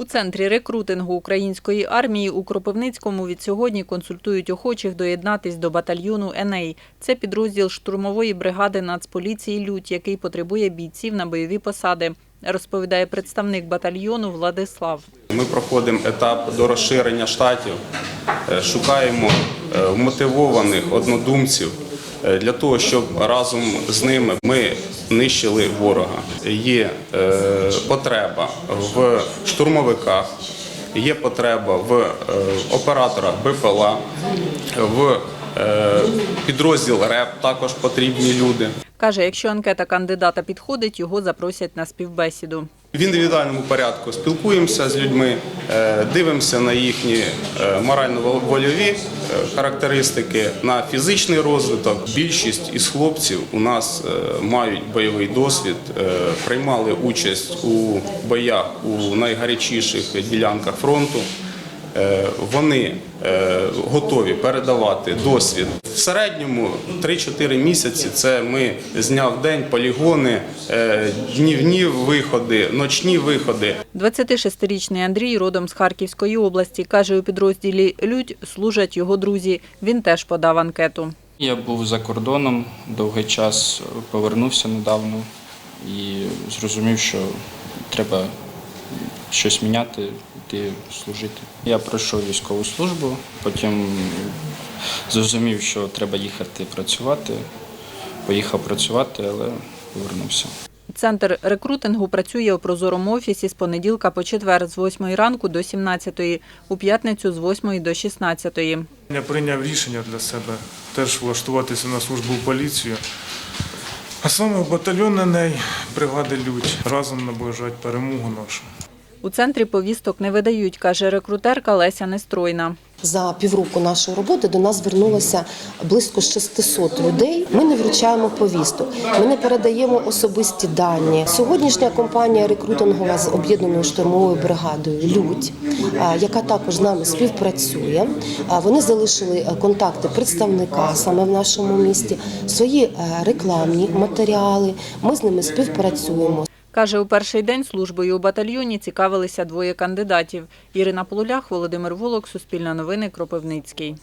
У центрі рекрутингу української армії у Кропивницькому від сьогодні консультують охочих доєднатись до батальйону «Еней». Це підрозділ штурмової бригади Нацполіції «Лють», який потребує бійців на бойові посади, розповідає представник батальйону Владислав. Ми проходимо етап до розширення штатів, е, шукаємо е, мотивованих однодумців для того, щоб разом з ними ми нищили ворога. Є е, потреба в штурмовиках, є потреба в е, операторах БПЛА, в е, підрозділ РЕП також потрібні люди. Каже, якщо анкета кандидата підходить, його запросять на співбесіду. В індивідуальному порядку спілкуємося з людьми, е, дивимося на їхні е, морально-вольові е, характеристики, на фізичний розвиток. Більшість із хлопців у нас мають бойовий досвід, приймали участь у боях у найгарячіших ділянках фронту. Е, Вони е, готові передавати досвід в середньому 3-4 місяці. Це ми з дня в день полігони, е, днівні виходи, ночні виходи. 26-річний Андрій родом з Харківської області. Каже, у підрозділі «Людь» служать його друзі. Він теж подав анкету. Я був за кордоном довгий час, повернувся недавно і зрозумів, що треба щось міняти, йти служити. Я пройшов військову службу, потім зрозумів, що треба їхати працювати. Поїхав працювати, але повернувся. Центр рекрутингу працює у прозорому офісі з понеділка по четвер з 8 ранку до 17, у п'ятницю з 8 до 16. Я прийняв рішення для себе теж влаштуватися на службу в поліцію. А саме батальйон бригади Людь разом наближать перемогу нашу. У центрі повісток не видають, каже рекрутерка Леся Нестройна. За півроку нашої роботи до нас звернулося близько 600 людей. Ми не вручаємо повісток, ми не передаємо особисті дані. Сьогоднішня компанія рекрутингова з об'єднаною штурмовою бригадою Людь, яка також з нами співпрацює. Вони залишили контакти представника саме в нашому місті, свої е, рекламні матеріали. Ми з ними співпрацюємо. Каже, у перший день службою у батальйоні цікавилися двоє кандидатів. Ірина Полулях, Володимир Волок, Суспільне новини, Кропивницький.